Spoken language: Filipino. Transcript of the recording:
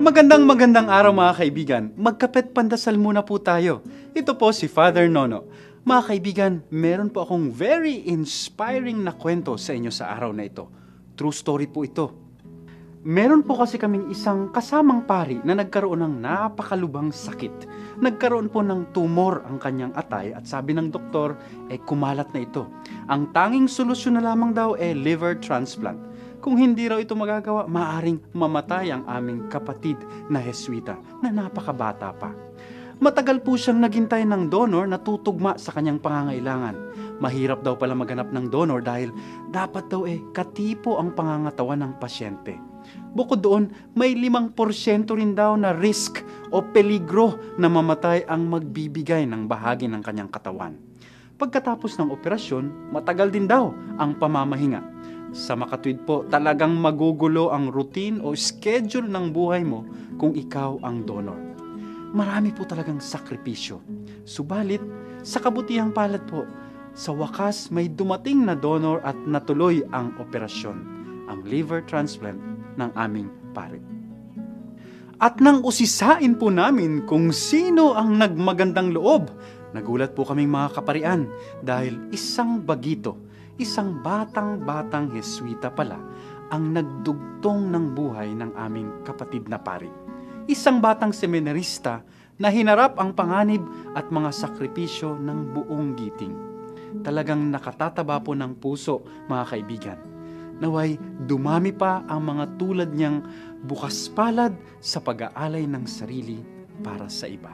Magandang magandang araw mga kaibigan. Magkapet pandasal muna po tayo. Ito po si Father Nono. Mga kaibigan, meron po akong very inspiring na kwento sa inyo sa araw na ito. True story po ito. Meron po kasi kaming isang kasamang pari na nagkaroon ng napakalubang sakit. Nagkaroon po ng tumor ang kanyang atay at sabi ng doktor, eh kumalat na ito. Ang tanging solusyon na lamang daw eh liver transplant. Kung hindi raw ito magagawa, maaring mamatay ang aming kapatid na Heswita na napakabata pa. Matagal po siyang naghintay ng donor na tutugma sa kanyang pangangailangan. Mahirap daw pala maghanap ng donor dahil dapat daw eh katipo ang pangangatawan ng pasyente. Bukod doon, may limang porsyento rin daw na risk o peligro na mamatay ang magbibigay ng bahagi ng kanyang katawan. Pagkatapos ng operasyon, matagal din daw ang pamamahinga. Sa makatwid po, talagang magugulo ang routine o schedule ng buhay mo kung ikaw ang donor. Marami po talagang sakripisyo. Subalit, sa kabutihang palad po, sa wakas may dumating na donor at natuloy ang operasyon, ang liver transplant ng aming pare. At nang usisain po namin kung sino ang nagmagandang loob, nagulat po kaming mga kaparian dahil isang bagito, isang batang-batang Heswita pala ang nagdugtong ng buhay ng aming kapatid na pari. Isang batang seminarista na hinarap ang panganib at mga sakripisyo ng buong giting. Talagang nakatataba po ng puso, mga kaibigan. Naway dumami pa ang mga tulad niyang bukas palad sa pag-aalay ng sarili para sa iba.